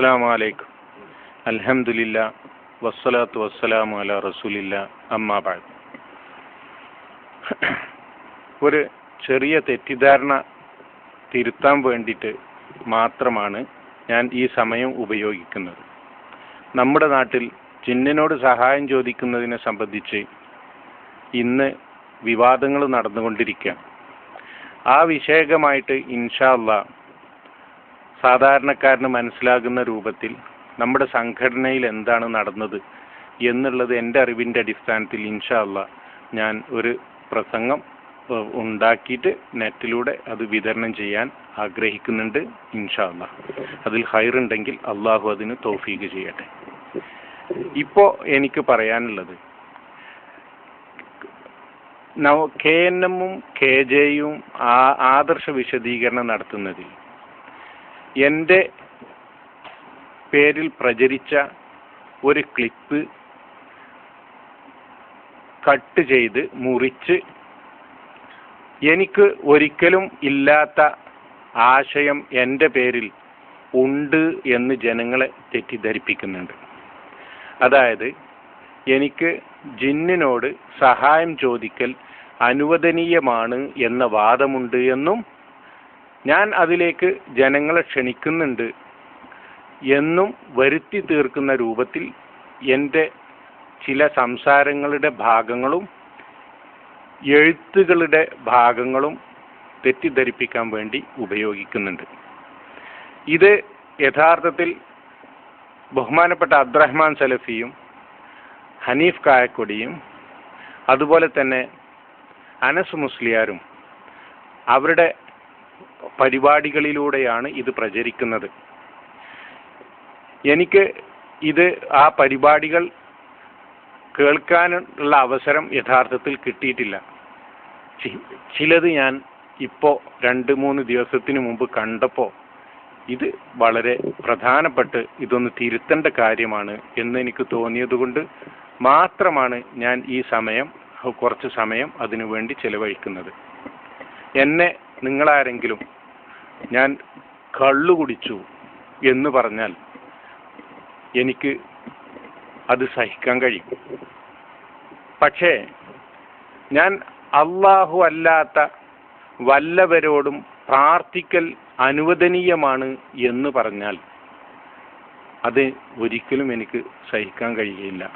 അസ്സാം വലൈക്കും അലഹമില്ല വസ്സലാത്തു വസ്സലാമു അല റസൂലില്ല അമ്മാബാദ് ഒരു ചെറിയ തെറ്റിദ്ധാരണ തിരുത്താൻ വേണ്ടിയിട്ട് മാത്രമാണ് ഞാൻ ഈ സമയം ഉപയോഗിക്കുന്നത്. നമ്മുടെ നാട്ടിൽ ജിന്നിനോട് സഹായം ചോദിക്കുന്നതിനെ സംബന്ധിച്ച് ഇന്ന് വിവാദങ്ങൾ നടന്നുകൊണ്ടിരിക്കുകയാണ്. ആ വിഷയകമായിട്ട് ഇൻഷാ അള്ളാ സാധാരണക്കാരന് മനസ്സിലാകുന്ന രൂപത്തിൽ നമ്മുടെ സംഘടനയിൽ എന്താണ് നടന്നത് എന്നുള്ളത് എന്റെ അറിവിന്റെ അടിസ്ഥാനത്തിൽ ഇൻഷാല്ല ഞാൻ ഒരു പ്രസംഗം ഉണ്ടാക്കിയിട്ട് നെറ്റിലൂടെ അത് വിതരണം ചെയ്യാൻ ആഗ്രഹിക്കുന്നുണ്ട് ഇൻഷാല്ല. അതിൽ ഹൈറുണ്ടെങ്കിൽ അള്ളാഹു അതിന് തോഫീക്ക് ചെയ്യട്ടെ. ഇപ്പോൾ എനിക്ക് പറയാനുള്ളത് കെ എൻ എമ്മും കെ ജെയും ആദർശ വിശദീകരണം നടത്തുന്നതിൽ എന്റെ പേരിൽ പ്രചരിച്ച ഒരു ക്ലിപ്പ് കട്ട് ചെയ്ത് മുറിച്ച് എനിക്ക് ഒരിക്കലും ഇല്ലാത്ത ആശയം എന്റെ പേരിൽ ഉണ്ട് എന്ന് ജനങ്ങളെ തെറ്റിദ്ധരിപ്പിക്കുന്നുണ്ട്. അതായത് എനിക്ക് ജിന്നിനോട് സഹായം ചോദിക്കൽ അനുവദനീയമാണ് എന്ന വാദമുണ്ട് എന്നും ഞാൻ അതിലേക്ക് ജനങ്ങളെ ക്ഷണിക്കുന്നുണ്ട് എന്നും വരുത്തി തീർക്കുന്ന രൂപത്തിൽ എന്റെ ചില സംസാരങ്ങളുടെ ഭാഗങ്ങളും എഴുത്തുകളുടെ ഭാഗങ്ങളും തെറ്റിദ്ധരിപ്പിക്കാൻ വേണ്ടി ഉപയോഗിക്കുന്നുണ്ട്. ഇത് യഥാർത്ഥത്തിൽ ബഹുമാനപ്പെട്ട അബ്ദുറഹ്മാൻ സലഫിയും ഹനീഫ് കായക്കൊടിയും അതുപോലെ തന്നെ അനസ് മുസ്ലിയാരും അവരുടെ പരിപാടികളിലൂടെയാണ് ഇത് പ്രചരിക്കുന്നത്. എനിക്ക് ഇത് ആ പരിപാടികൾ കേൾക്കാനുള്ള അവസരം യഥാർത്ഥത്തിൽ കിട്ടിയിട്ടില്ല. ചിലത് ഞാൻ ഇപ്പോൾ രണ്ട് മൂന്ന് ദിവസത്തിന് മുമ്പ് കണ്ടപ്പോൾ ഇത് വളരെ പ്രധാനപ്പെട്ട് ഇതൊന്ന് തിരുത്തേണ്ട കാര്യമാണ് എന്ന് എനിക്ക് തോന്നിയതുകൊണ്ട് മാത്രമാണ് ഞാൻ ഈ സമയം കുറച്ച് സമയം അതിനു വേണ്ടി ചെലവഴിക്കുന്നത്. എന്നെ നിങ്ങളാരെങ്കിലും ഞാൻ കള്ളു കുടിച്ചു എന്ന് പറഞ്ഞാൽ എനിക്ക് അത് സഹിക്കാൻ കഴിയും. പക്ഷേ ഞാൻ അള്ളാഹു അല്ലാത്ത വല്ലവരോടും പ്രാർത്ഥിക്കൽ അനുവദനീയമാണ് എന്ന് പറഞ്ഞാൽ അത് ഒരിക്കലും എനിക്ക് സഹിക്കാൻ കഴിയില്ല.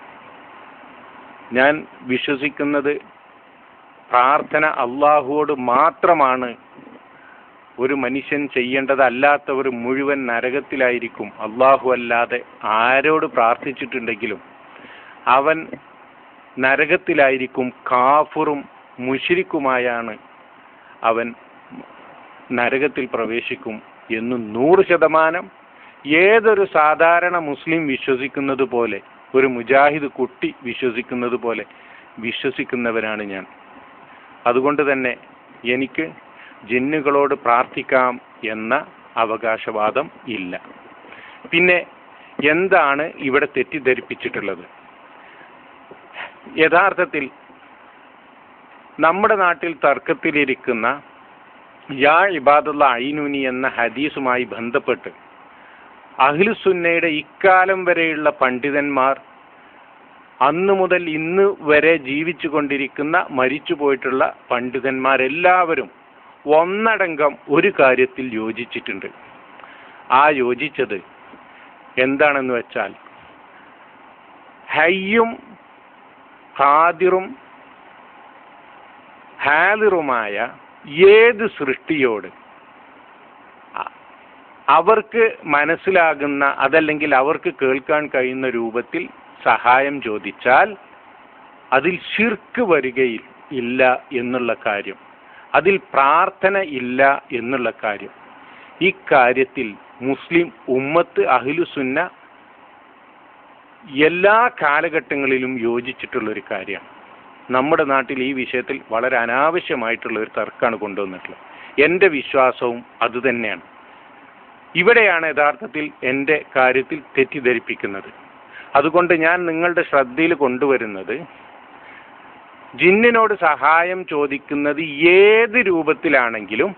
ഞാൻ വിശ്വസിക്കുന്നത് പ്രാർത്ഥന അള്ളാഹുവോട് മാത്രമാണ് ഒരു മനുഷ്യൻ ചെയ്യേണ്ടതല്ലാത്തവർ മുഴുവൻ നരകത്തിലായിരിക്കും. അള്ളാഹു അല്ലാതെ ആരോട് പ്രാർത്ഥിച്ചിട്ടുണ്ടെങ്കിലും അവൻ നരകത്തിലായിരിക്കും. കാഫുറും മുഷിരിക്കുമായാണ് അവൻ നരകത്തിൽ പ്രവേശിക്കും എന്ന് നൂറ് ശതമാനം ഏതൊരു സാധാരണ മുസ്ലിം വിശ്വസിക്കുന്നത് പോലെ ഒരു മുജാഹിദ് കുട്ടി വിശ്വസിക്കുന്നത് പോലെ വിശ്വസിക്കുന്നവനാണ് ഞാൻ. അതുകൊണ്ട് തന്നെ എനിക്ക് ജിന്നുകളോട് പ്രാർത്ഥിക്കാം എന്ന അവകാശവാദം ഇല്ല. പിന്നെ എന്താണ് ഇവിടെ തെറ്റിദ്ധരിപ്പിച്ചിട്ടുള്ളത്? യഥാർത്ഥത്തിൽ നമ്മുടെ നാട്ടിൽ തർക്കത്തിലിരിക്കുന്ന യാ ഇബാദുള്ള ഐനുനി എന്ന ഹദീസുമായി ബന്ധപ്പെട്ട് അഖിലുസുന്നയുടെ ഇക്കാലം വരെയുള്ള പണ്ഡിതന്മാർ അന്ന് മുതൽ ഇന്ന് വരെ ജീവിച്ചു കൊണ്ടിരിക്കുന്ന മരിച്ചു പോയിട്ടുള്ള പണ്ഡിതന്മാരെല്ലാവരും ഒന്നടങ്കം ഒരു കാര്യത്തിൽ യോജിച്ചിട്ടുണ്ട്. ആ യോജിച്ചത് എന്താണെന്ന് വെച്ചാൽ ഹയ്യും ഖാദിറും ഹാദിറുമായ ഏത് സൃഷ്ടിയോട് അവർക്ക് മനസ്സിലാകുന്ന അതല്ലെങ്കിൽ അവർക്ക് കേൾക്കാൻ കഴിയുന്ന രൂപത്തിൽ സഹായം ചോദിച്ചാൽ അതിൽ ശിർക്ക് വരികയിൽ ഇല്ല എന്നുള്ള കാര്യം. അതിൽ പ്രാർത്ഥന ഇല്ല എന്നുള്ള കാര്യം. ഇക്കാര്യത്തിൽ മുസ്ലിം ഉമ്മത്ത് അഹിലുസുന്ന എല്ലാ കാലഘട്ടങ്ങളിലും യോജിച്ചിട്ടുള്ള ഒരു കാര്യമാണ്. നമ്മുടെ നാട്ടിൽ ഈ വിഷയത്തിൽ വളരെ അനാവശ്യമായിട്ടുള്ള ഒരു തർക്കമാണ് കൊണ്ടുവന്നിട്ടുള്ളത്. എന്റെ വിശ്വാസവും അതുതന്നെയാണ് ഇവിടെയാണ് യഥാർത്ഥത്തിൽ എന്റെ കാര്യത്തിൽ തെറ്റിദ്ധരിപ്പിക്കുന്നത്. അതുകൊണ്ട് ഞാൻ നിങ്ങളുടെ ശ്രദ്ധയിൽ കൊണ്ടുവരുന്നത് ജിന്നിനോട് സഹായം ചോദിക്കുന്നത് ഏത് രൂപത്തിലാണെങ്കിലും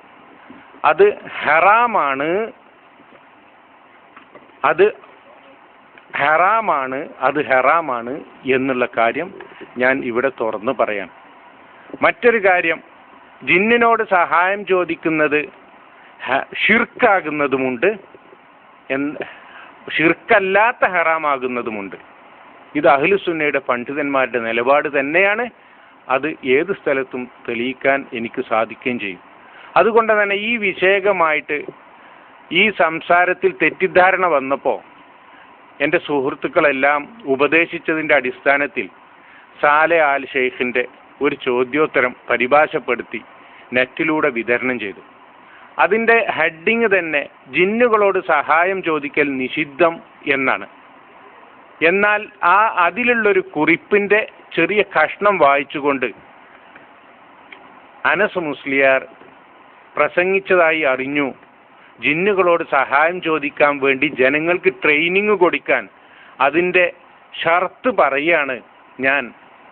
അത് ഹറാമാണ്. അത് ഹറാമാണ് അത് ഹറാമാണ് എന്നുള്ള കാര്യം ഞാൻ ഇവിടെ തുറന്നു പറയാം. മറ്റൊരു കാര്യം ജിന്നിനോട് സഹായം ചോദിക്കുന്നത് ഷിർക്കാകുന്നതുമുണ്ട് എന്ന് ഷിർക്കല്ലാത്ത ഹറാമാകുന്നതുമുണ്ട്. ഇത് അഹ്ലുസുന്നയുടെ പണ്ഡിതന്മാരുടെ നിലപാട് തന്നെയാണ്. അത് ഏത് സ്ഥലത്തും തെളിയിക്കാൻ എനിക്ക് സാധിക്കുകയും ചെയ്യും. അതുകൊണ്ട് തന്നെ ഈ വിഷയകമായിട്ട് ഈ സംസാരത്തിൽ തെറ്റിദ്ധാരണ വന്നപ്പോൾ എന്റെ സുഹൃത്തുക്കളെല്ലാം ഉപദേശിച്ചതിന്റെ അടിസ്ഥാനത്തിൽ സാലെ ആൽ ഷെയ്ഖിന്റെ ഒരു ചോദ്യോത്തരം പരിഭാഷപ്പെടുത്തി നെറ്റിലൂടെ വിതരണം ചെയ്തു. അതിന്റെ ഹെഡിങ് തന്നെ ജിന്നുകളോട് സഹായം ചോദിക്കൽ നിഷിദ്ധം എന്നാണ്. എന്നാൽ ആ അതിലുള്ളൊരു കുറിപ്പിന്റെ ചെറിയ കഷ്ണം വായിച്ചുകൊണ്ട് അനസ് മുസ്ലിയാർ പ്രസംഗിച്ചതായി അറിഞ്ഞു. ജിന്നുകളോട് സഹായം ചോദിക്കാൻ വേണ്ടി ജനങ്ങൾക്ക് ട്രെയിനിങ് കൊടുക്കാൻ അതിന്റെ ഷർത്ത് പറയാണ് ഞാൻ.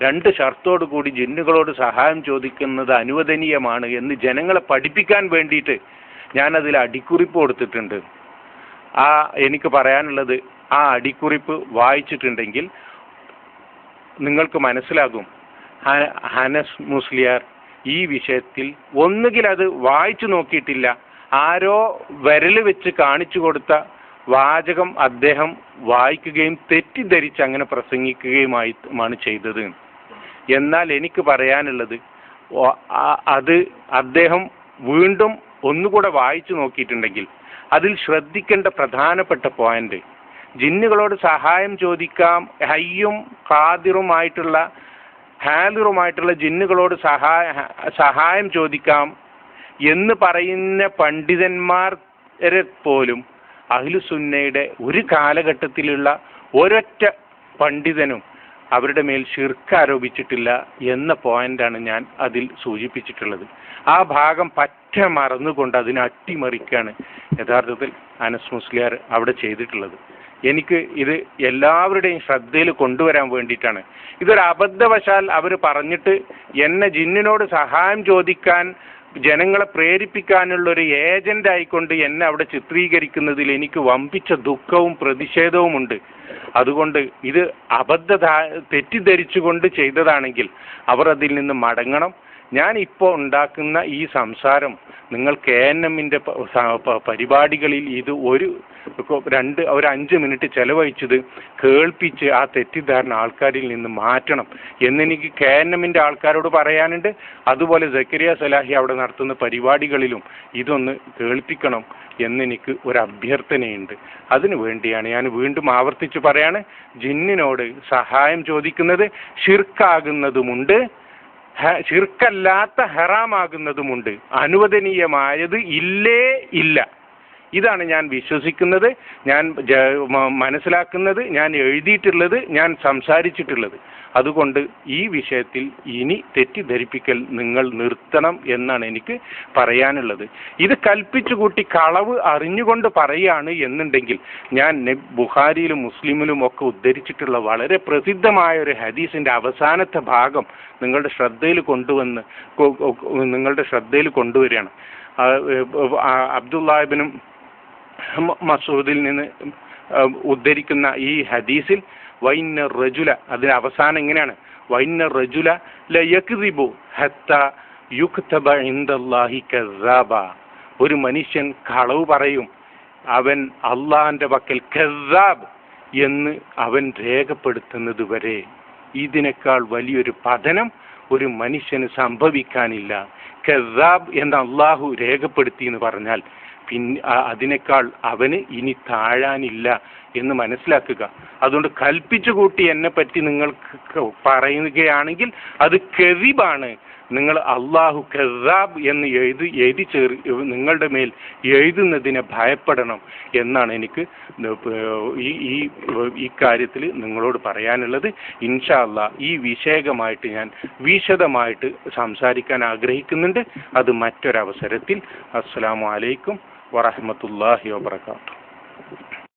രണ്ട് ഷർത്തോടു കൂടി ജിന്നുകളോട് സഹായം ചോദിക്കുന്നത് അനുവദനീയമാണ് എന്ന് ജനങ്ങളെ പഠിപ്പിക്കാൻ വേണ്ടിയിട്ട് ഞാനതിൽ അടിക്കുറിപ്പ് കൊടുത്തിട്ടുണ്ട്. ആ എനിക്ക് പറയാനുള്ളത് ആ അടിക്കുറിപ്പ് വായിച്ചിട്ടുണ്ടെങ്കിൽ നിങ്ങൾക്ക് മനസ്സിലാകും. ഹനസ് മുസ്ലിയാർ ഈ വിഷയത്തിൽ ഒന്നുകിൽ അത് വായിച്ചു നോക്കിയിട്ടില്ല ആരോ വിരൽ വെച്ച് കാണിച്ചു കൊടുത്ത വാചകം അദ്ദേഹം വായിക്കുകയും തെറ്റിദ്ധരിച്ച് അങ്ങനെ പ്രസംഗിക്കുകയുമായി ആണ് ചെയ്തത്. എന്നാൽ എനിക്ക് പറയാനുള്ളത് അത് അദ്ദേഹം വീണ്ടും ഒന്നുകൂടെ വായിച്ചു നോക്കിയിട്ടുണ്ടെങ്കിൽ അതിൽ ശ്രദ്ധിക്കേണ്ട പ്രധാനപ്പെട്ട പോയിന്റ് ജിന്നുകളോട് സഹായം ചോദിക്കാം ഹയ്യും ഖാദിറുമായിട്ടുള്ള ഹാലിറുമായിട്ടുള്ള ജിന്നുകളോട് സഹായ സഹായം ചോദിക്കാം എന്ന് പറയുന്ന പണ്ഡിതന്മാരെ പോലും അഖിലുസുന്നയുടെ ഒരു കാലഘട്ടത്തിലുള്ള ഒരൊറ്റ പണ്ഡിതനും അവരുടെ മേൽ ഷിർക്ക് ആരോപിച്ചിട്ടില്ല എന്ന പോയിന്റാണ് ഞാൻ അതിൽ സൂചിപ്പിച്ചിട്ടുള്ളത്. ആ ഭാഗം പറ്റ മറന്നുകൊണ്ട് അതിനെ അട്ടിമറിക്കാണ് യഥാർത്ഥത്തിൽ അനസ് മുസ്ലിയാർ അവിടെ ചെയ്തിട്ടുള്ളത്. എനിക്ക് ഇത് എല്ലാവരുടെയും ശ്രദ്ധയിൽ കൊണ്ടുവരാൻ വേണ്ടിയിട്ടാണ്. ഇതൊരു അബദ്ധവശാൽ അവർ പറഞ്ഞിട്ട് എന്നെ ജിന്നിനോട് സഹായം ചോദിക്കാൻ ജനങ്ങളെ പ്രേരിപ്പിക്കാനുള്ള ഒരു ഏജന്റ് ആയിക്കൊണ്ട് എന്നെ അവിടെ ചിത്രീകരിക്കുന്നതിൽ എനിക്ക് വമ്പിച്ച ദുഃഖവും പ്രതിഷേധവുമുണ്ട്. അതുകൊണ്ട് ഇത് അബദ്ധ തെറ്റിദ്ധരിച്ചുകൊണ്ട് ചെയ്തതാണെങ്കിൽ അവർ അതിൽ നിന്ന് മടങ്ങണം. ഞാൻ ഇപ്പോൾ ഉണ്ടാക്കുന്ന ഈ സംസാരം നിങ്ങൾ കെ എൻ എമ്മിന്റെ പരിപാടികളിൽ ഇത് ഒരു ഇപ്പൊ രണ്ട് ഒരു അഞ്ച് മിനിറ്റ് ചെലവഴിച്ചത് കേൾപ്പിച്ച് ആ തെറ്റിദ്ധാരണ ആൾക്കാരിൽ നിന്ന് മാറ്റണം എന്നെനിക്ക് കെ എൻ എമ്മിന്റെ ആൾക്കാരോട് പറയാനുണ്ട്. അതുപോലെ സക്കരിയ സലാഹി അവിടെ നടത്തുന്ന പരിപാടികളിലും ഇതൊന്ന് കേൾപ്പിക്കണം എന്നെനിക്ക് ഒരു അഭ്യർത്ഥനയുണ്ട്. അതിനു വേണ്ടിയാണ് ഞാൻ വീണ്ടും ആവർത്തിച്ച് പറയാണ് ജിന്നിനോട് സഹായം ചോദിക്കുന്നത് ഷിർക്കാകുന്നതുമുണ്ട് ഷിർക്കല്ലാത്ത ഹറാമാകുന്നതുമുണ്ട്. അനുവദനീയമായത് ഇല്ലേ ഇല്ല. ഇതാണ് ഞാൻ വിശ്വസിക്കുന്നത് ഞാൻ മനസ്സിലാക്കുന്നത് ഞാൻ എഴുതിയിട്ടുള്ളത് ഞാൻ സംസാരിച്ചിട്ടുള്ളത്. അതുകൊണ്ട് ഈ വിഷയത്തിൽ ഇനി തെറ്റിദ്ധരിപ്പിക്കൽ നിങ്ങൾ നിർത്തണം എന്നാണ് എനിക്ക് പറയാനുള്ളത്. ഇത് കൽപ്പിച്ചു കൂട്ടി കളവ് അറിഞ്ഞുകൊണ്ട് പറയുകയാണ് എന്നുണ്ടെങ്കിൽ ഞാൻ ബുഹാരിയിലും മുസ്ലിമിലും ഒക്കെ ഉദ്ധരിച്ചിട്ടുള്ള വളരെ പ്രസിദ്ധമായ ഒരു ഹദീസിന്റെ അവസാനത്തെ ഭാഗം നിങ്ങളുടെ ശ്രദ്ധയിൽ കൊണ്ടുവന്ന് നിങ്ങളുടെ ശ്രദ്ധയിൽ കൊണ്ടുവരികയാണ്. അബ്ദുല്ലാഹിബിനും മസൂദിൽ നിന്ന് ഉദ്ധരിക്കുന്ന ഈ ഹദീസിൽ വൈന്ന റജുല അതിന് അവസാനം എങ്ങനെയാണ്? വൈന്ന റജുല യുക്തബ ഒരു മനുഷ്യൻ കളവ് പറയും അവൻ അള്ളാഹിന്റെ പക്കൽ കസാബ് എന്ന് അവൻ രേഖപ്പെടുത്തുന്നത് വരെ. ഇതിനേക്കാൾ വലിയൊരു പതനം ഒരു മനുഷ്യന് സംഭവിക്കാനില്ല. കസാബ് എന്ന് അള്ളാഹു രേഖപ്പെടുത്തി എന്ന് പറഞ്ഞാൽ പിന്നെ അതിനേക്കാൾ അവന് ഇനി താഴാനില്ല എന്ന് മനസ്സിലാക്കുക. അതുകൊണ്ട് കൽപ്പിച്ചു കൂട്ടി എന്നെ പറ്റി നിങ്ങൾ പറയുകയാണെങ്കിൽ അത് കെവിബാണ് നിങ്ങൾ അള്ളാഹു കസാബ് എന്ന് എഴുതി എഴുതി ചേർ നിങ്ങളുടെ മേൽ എഴുതുന്നതിനെ ഭയപ്പെടണം എന്നാണ് എനിക്ക് ഈ ഈ ഈ കാര്യത്തിൽ നിങ്ങളോട് പറയാനുള്ളത്. ഇൻഷാ അള്ളാ ഈ വിഷയകമായിട്ട് ഞാൻ വിശദമായിട്ട് സംസാരിക്കാൻ ആഗ്രഹിക്കുന്നുണ്ട്. അത് മറ്റൊരവസരത്തിൽ. അസ്സലാമു അലൈക്കും വറഹ്മത്തുള്ളാഹി വബർക്കാത്തു